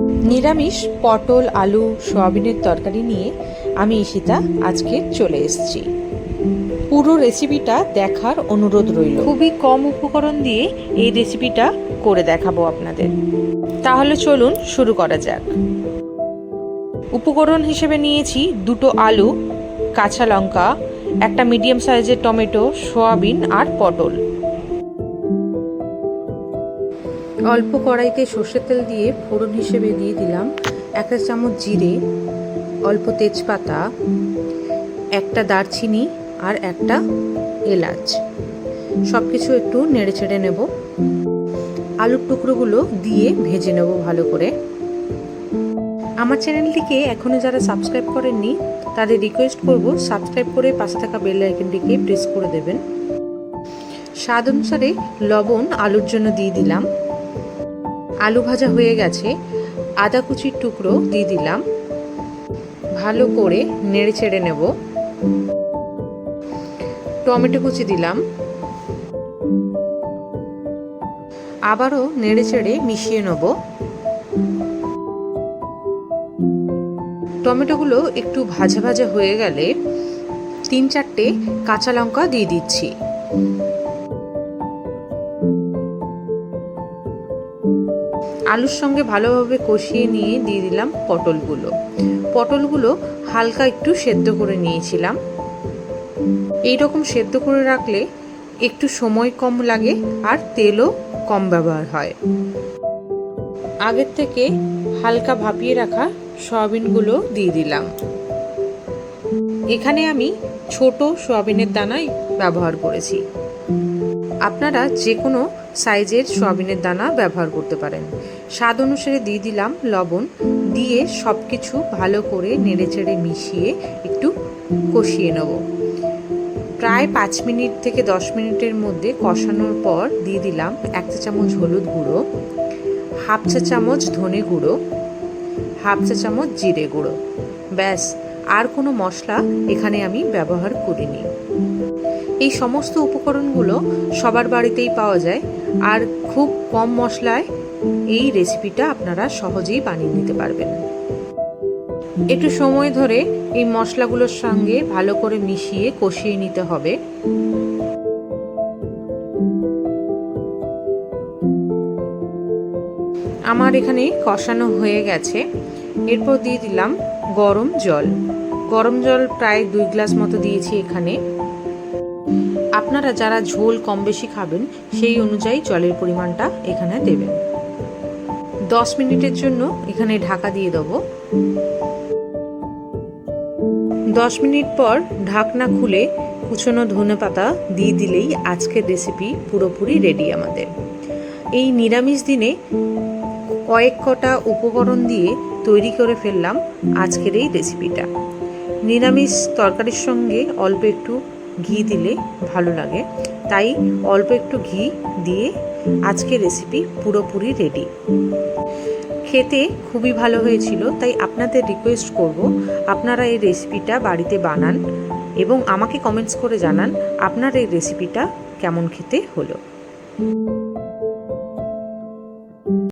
নিরামিষ, পটল, আলু, সোয়াবিনের তরকারি নিয়ে আমি ঈশিতা আজকে চলে এসেছি। পুরো রেসিপিটা দেখার অনুরোধ রইল। খুবই কম উপকরণ দিয়ে এই রেসিপিটা করে দেখাবো আপনাদের। তাহলে চলুন শুরু করা যাক। উপকরণ হিসেবে নিয়েছি দুটো আলু, কাঁচা লঙ্কা, একটা মিডিয়াম সাইজের টমেটো, সোয়াবিন আর পটল। অল্প কড়াইতে সর্ষের তেল দিয়ে ফোড়ন হিসেবে দিয়ে দিলাম। একটা চামচ জিরে, অল্প তেজপাতা, একটা দারচিনি আর একটা এলাচ। সব কিছু একটু নেড়ে চেড়ে নেব। আলুর টুকরোগুলো দিয়ে ভেজে নেব ভালো করে। আমার চ্যানেলটিকে এখনও যারা সাবস্ক্রাইব করেননি, তাদের রিকোয়েস্ট করব সাবস্ক্রাইব করে পাশে থাকা বেল আইকনটিকে প্রেস করে দেবেন। স্বাদ অনুসারে লবণ আলুর জন্য দিয়ে দিলাম। আলু ভাজা হয়ে গেছে, আদা কুচির টুকরো দিয়ে দিলাম। ভালো করে নেড়ে চেড়ে নেব। টমেটো কুচি দিলাম। আবারও নেড়ে চেড়ে মিশিয়ে নেব। টমেটোগুলো একটু ভাজা ভাজা হয়ে গেলে তিন চারটে কাঁচা লঙ্কা দিয়ে দিচ্ছি। আলুর সঙ্গে ভালোভাবে কষিয়ে নিয়ে দিয়ে দিলাম পটলগুলো। পটলগুলো হালকা একটু সেদ্ধ করে নিয়েছিলাম। এই রকম সেদ্ধ করে রাখলে একটু সময় কম লাগে আর তেলও কম ব্যবহার হয়। আগের থেকে হালকা ভাপিয়ে রাখা সয়াবিনগুলো দিয়ে দিলাম। এখানে আমি ছোট সয়াবিনের দানাই ব্যবহার করেছি। আপনারা যে কোনো সাইজের সয়াবিনের দানা ব্যবহার করতে পারেন। স্বাদ অনুসারে দিয়ে দিলাম লবণ। দিয়ে সব কিছু ভালো করে নেড়েচেড়ে মিশিয়ে একটু কষিয়ে নেব। প্রায় পাঁচ মিনিট থেকে দশ মিনিটের মধ্যে কষানোর পর দিয়ে দিলাম এক চা চামচ হলুদ গুঁড়ো, হাফ চা চামচ ধনে গুঁড়ো, হাফ চা চামচ জিরে গুঁড়ো। ব্যাস, আর কোনো মশলা এখানে আমি ব্যবহার করিনি। এই সমস্ত উপকরণগুলো সবার বাড়িতেই পাওয়া যায়। আর খুব কম মশলায় এই রেসিপিটা আপনারা সহজেই বানিয়ে নিতে পারবেন। একটু সময় ধরে এই মশলাগুলোর সঙ্গে ভালো করে মিশিয়ে কষিয়ে নিতে হবে। আমার এখানে কষানো হয়ে গেছে। এরপর দিয়ে দিলাম গরম জল। গরম জল প্রায় দুই গ্লাস মতো দিয়েছি এখানে। আপনারা যারা ঝোল কম বেশি খাবেন, সেই অনুযায়ী জলের পরিমাণটা এখানে দেবেন। দশ মিনিটের জন্য এখানে ঢাকা দিয়ে দেবো। দশ মিনিট পর ঢাকনা খুলে কুচনো ধনে পাতা দিয়ে দিলেই আজকের রেসিপি পুরোপুরি রেডি আমাদের। এই নিরামিষ দিনে কয়েক কটা উপকরণ দিয়ে তৈরি করে ফেললাম আজকের এই রেসিপিটা নিরামিষ তরকারির সঙ্গে অল্প একটু ঘি দিলে ভালো লাগে। তাই অল্প একটু ঘি দিয়ে আজকের রেসিপি পুরোপুরি রেডি খেতে খুবই ভালো হয়েছিল, তাই আপনাদের রিকোয়েস্ট করব আপনারা এই রেসিপিটা বাড়িতে বানান এবং আমাকে কমেন্টস করে জানান আপনার এই রেসিপিটা কেমন খেতে হলো।